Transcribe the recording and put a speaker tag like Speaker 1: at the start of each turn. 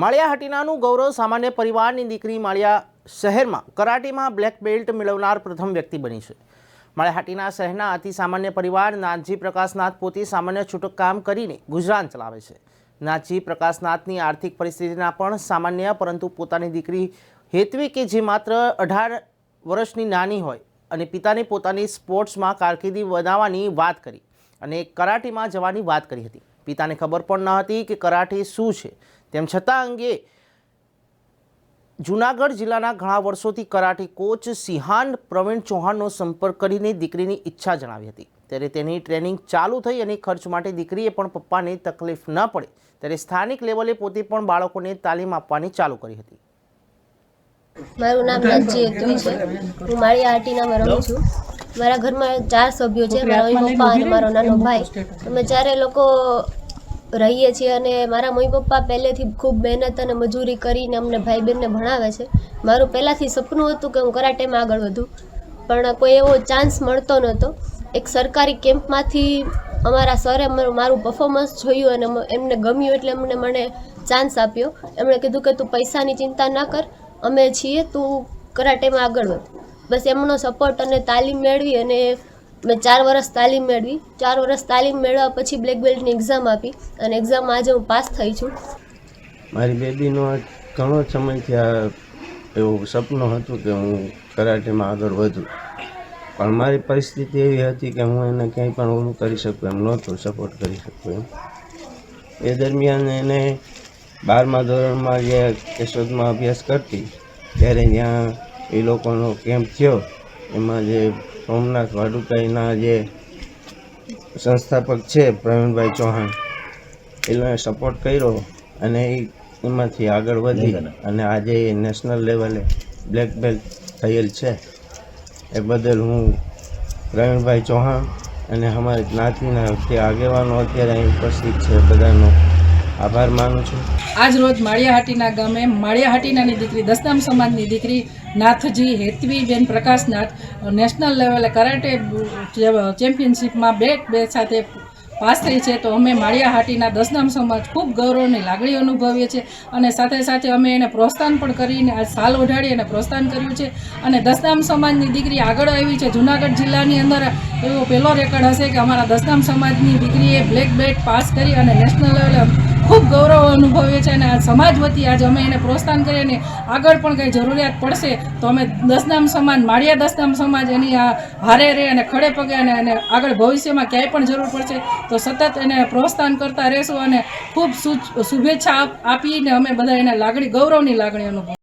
Speaker 1: માળિયા હટીનાનું ગૌરવ સામાન્ય પરિવારની દીકરી માળિયા શહેરમાં કરાટેમાં બ્લેક બેલ્ટ મેળવનાર પ્રથમ વ્યક્તિ બની છે. માળિયાહાટીના શહેરના અતિ સામાન્ય પરિવાર નાથજી પ્રકાશનાથ પોતે સામાન્ય છૂટક કામ કરીને ગુજરાન ચલાવે છે. નાથજી પ્રકાશનાથની આર્થિક પરિસ્થિતિના પણ સામાન્ય પરંતુ પોતાની દીકરી હેતવી કે જે માત્ર અઢાર વર્ષની નાની હોય અને પિતાને પોતાની સ્પોર્ટ્સમાં કારકિર્દી બનાવવાની વાત કરી અને કરાટેમાં જવાની વાત કરી હતી. પિતાને ખબર પણ ન હતી કે કરાટે શું છે. તેમ છતાં અંગે જૂનાગઢ જિલ્લાના ઘણા વર્ષોથી કરાટી કોચ સિહાન પ્રવીણ ચૌહાણનો સંપર્ક કરીને દીકરીની ઈચ્છા જણાવી હતી. ત્યારે તેની ટ્રેનિંગ ચાલુ થઈ અને ખર્ચ માટે દીકરીએ પણ પપ્પાને તકલીફ ન પડે, ત્યારે સ્થાનિક લેવલે પોતે પણ બાળકોને તાલીમ આપવાની ચાલુ કરી હતી.
Speaker 2: મારું નામ નજી હેતવી છે. હું માળી આટીનામાં રહું છું. મારા ઘરમાં ચાર સભ્યો છે. મારા પપ્પા અને મારો નાનો ભાઈ. અમે જ્યારે લોકો રહીએ છીએ અને મારા મમ્મી પપ્પા પહેલેથી ખૂબ મહેનત અને મજૂરી કરીને અમને ભાઈ બહેનને ભણાવે છે. મારું પહેલાંથી સપનું હતું કે હું કરાટેમાં આગળ વધું, પણ કોઈ એવો ચાન્સ મળતો નહોતો. એક સરકારી કેમ્પમાંથી અમારા સરે મારું પરફોર્મન્સ જોયું અને એમને ગમ્યું એટલે એમણે મને ચાન્સ આપ્યો. એમણે કીધું કે તું પૈસાની ચિંતા ના કર, અમે છીએ, તું કરાટેમાં આગળ વધ. બસ એમનો સપોર્ટ અને તાલીમ મેળવી અને મેં ચાર વર્ષ તાલીમ મેળવી. ચાર વર્ષ તાલીમ મેળવ્યા પછી બ્લેક બેલ્ટની એક્ઝામ આપી અને એક્ઝામમાં આજે હું પાસ થઈ છું.
Speaker 3: મારી બેબીનો ઘણો સમયથી આ એવું સપનું હતું કે હું કરાટેમાં આગળ વધું. પણ મારી પરિસ્થિતિ એવી હતી કે હું એને ક્યાંય પણ ઓલું કરી શકું એમ નહોતું સપોર્ટ કરી શકું એમ. એ દરમિયાન એને બારમા ધોરણમાં જે કેશોદમાં અભ્યાસ કરતી, ત્યારે ત્યાં એ લોકોનો કેમ્પ થયો. એમાં જે સોમનાથ વાડુકાઈના જે સંસ્થાપક છે પ્રવીણભાઈ ચૌહાણ એનો સપોર્ટ કર્યો અને એ એમાંથી આગળ વધી અને આજે એ નેશનલ લેવલે બ્લેક બેલ્ટ થયેલ છે. એ બદલ હું પ્રવીણભાઈ ચૌહાણ અને અમારી જ્ઞાતિના જે આગેવાનો અત્યારે અહીં ઉપસ્થિત છે બધાનો આભાર માનું છું.
Speaker 4: આજ રોજ માળિયાહાટીના ગામે માળિયાહાટીનાની દીકરી, દસનામ સમાજની દીકરી નાથજી હેતવી બેન પ્રકાશનાથ નેશનલ લેવલે કરાટે ચેમ્પિયનશિપમાં બે બે સાથે પાસ થઈ છે. તો અમે માળિયાહાટીના દસનામ સમાજ ખૂબ ગૌરવની લાગણી અનુભવીએ છીએ અને સાથે સાથે અમે એને પ્રોત્સાહન પણ કરીને આ સાલ ઓઢાડી અને પ્રોત્સાહન કર્યું છે. અને દસનામ સમાજની દીકરી આગળ આવી છે. જુનાગઢ જિલ્લાની અંદર એવો પહેલો રેકોર્ડ હશે કે અમારા દસનામ સમાજની દીકરીએ બ્લેક બેલ્ટ પાસ કરી અને નેશનલ લેવલે ખૂબ ગૌરવ અનુભવીએ છીએ અને આ સમાજ વતી આજે અમે એને પ્રોત્સાહન કરીએ અને આગળ પણ કંઈ જરૂરિયાત પડશે તો અમે દસનામ સમાજ, માળિયા દસનામ સમાજ એની આ હારે રહે અને ખડે પગે અને એને આગળ ભવિષ્યમાં ક્યાંય પણ જરૂર પડશે. તો સતત એને પ્રોત્સાહન કરતા રહેશું અને ખૂબ શુભેચ્છા આપ- આપીને અમે બધા એને લાગણી, ગૌરવની લાગણી અનુભવ